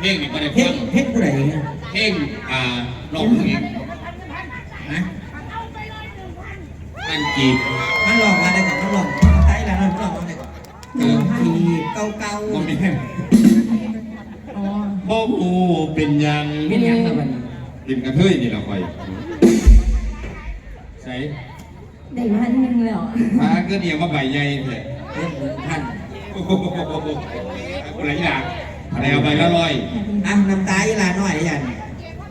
เลยเนาะเพลงนี่ก็ได้เพลฟังงเพลงผู้ใดเนี่ยเพลงอ่าร้องเองนะมันจีบมันลองมาได้ก่อนมันลองน้ำตาอีหลังมันลองมาได้ก่อนเออทีเก่าเก่าบ่มีแม่อ๋อบ่ฮู้เป็นหยังไม่เลี้ยงครับมันดินกระเทยนี่ล่ะค่อยใส่ได้พันหนึ่งแล้วพาก็เดียวมาใบใหญ่แท้เล่นเหมือนท่าน โอ้โหอะไรอย่าง อะไรเอาไปละร้อยอะน้ำตาอีหลังหน่อยยัน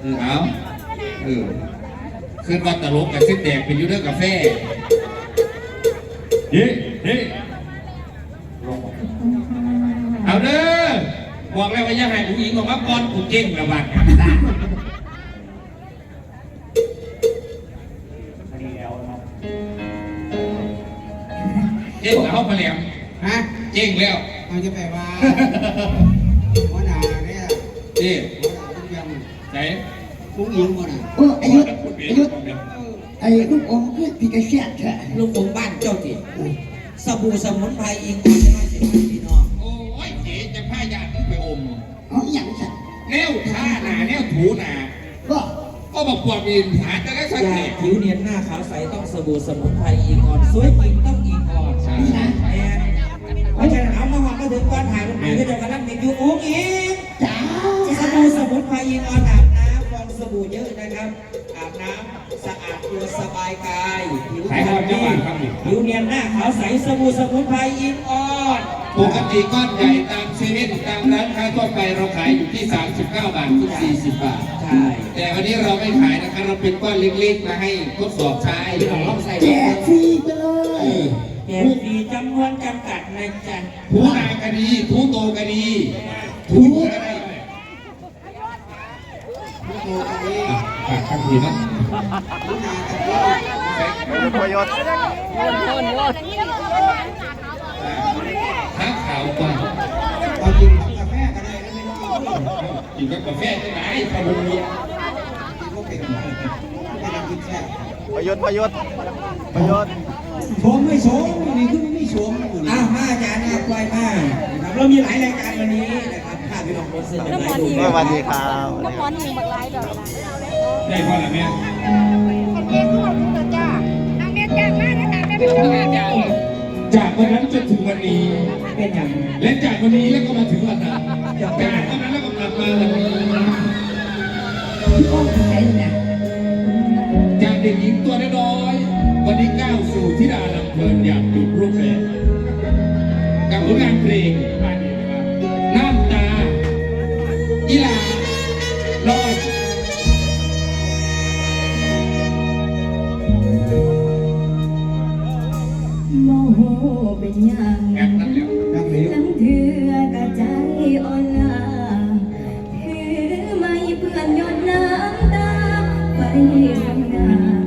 เออเอาเออขึ้นว่าตลกกับซิดแดกเป็นอยูเดอร์กาแฟเฮ้เฮ้เอาเด้อบอกแล้วว่าอย่าให้ผู้หญิงออกมาก่อนกูเจ๊งระบาดเจ๊งแล้วเขาไปแล้วฮะเจ๊งแล้วเอาจะไปว่าหัวหน้าเนี่ย เจ๊หัวหน้าทุกอย่างใส่ลุงยิงหัวหน้าโอ้อายุอายุไอ้ลูกอมเพื่อพี่กระเสียดเถอะลูกของบ้านเจ้าติสบู่สมุนไพรอิงออนได้สิพี่น้องโอ้ยเจ๊จะพายาดไปอมเอาอย่างสัตว์แนวท่าหนาแนวถูหนาก็ก็บอกปวดมีหาจะได้สักอยาแห่กผิวเนียนหน้าขาวใสต้องสบู่สมุนไพรอิงออนสวยจริงต้องอิงออนใช่ไหมเพราะฉะนั้นเอามาหอมมาถึงก่อนถ่ายรูปนี้ก็จะกำลังมีอยู่อุ้งอิงจ้าส บู่สมุนไพรอิงออนอาบน้ำฟองสบู่เยอะนะครับ อาบน้ำสะอาดตัวสบายกายผิวพรรณดีผิวเนียนหน้าขาวใสสบู่สมุนไพรอิงออนปกติก้อนใหญ่ตามเซเว่นตามร้านค้าทั่วไปเราขายอยู่ที่ 39 บาทถึง40 บาท ใช่ แต่วันนี้เราไม่ขายนะคะเราเป็นก้อนเล็กๆ มาให้ทดสอบใช้พี่น้องลองใส่แจดูกฟรีไปเลยแจกฟรีจำนวนจำกัดในจันทร์ถูหนาก็ดีถูโตก็ดีถูก็ได้ ผู้โตกันนี้ ฝากข้างทีนะหัวหน้ากันนี้ข้างขาวกว่าเรากินกาแฟกันได้ไม่ต้องกินกับกาแฟที่ไหนขบุญกินก็เป็นไม่ต้องกินแซ่ประยุทธ์ประยุทธ์ประยุทธ์ชมไม่ชมนี่คือไม่ชมอ้าวมาอาจารย์นครับปล่อยมานะครับเรามีหลายรายการวันนี้นะครับถ้าพี่น้องคนซื้อเป็นรายดูสวัสดีครับก็หมอนหนึ่งบักหลายดอก ได้พ่อละแม่คนเรียกพวกมึงจ้าน้องเมียจ้างมากนะคะแม่เป็นคนงานจ้าจากวันนั้นจนถึงวันนี้เป็นอย่างและจากวันนี้แล้วก็มาถึงวันนั้นจากวันนั้นแล้วก็กลับมาวันนี้จากเด็กหญิงตัวน้อยๆวันนี้ก้าวสู่ธิดาลำเพลินอย่างมีรูปแบบกับผลงานเพลง ไม่เพื่อนหยดน้ำตาไปข้างหน้า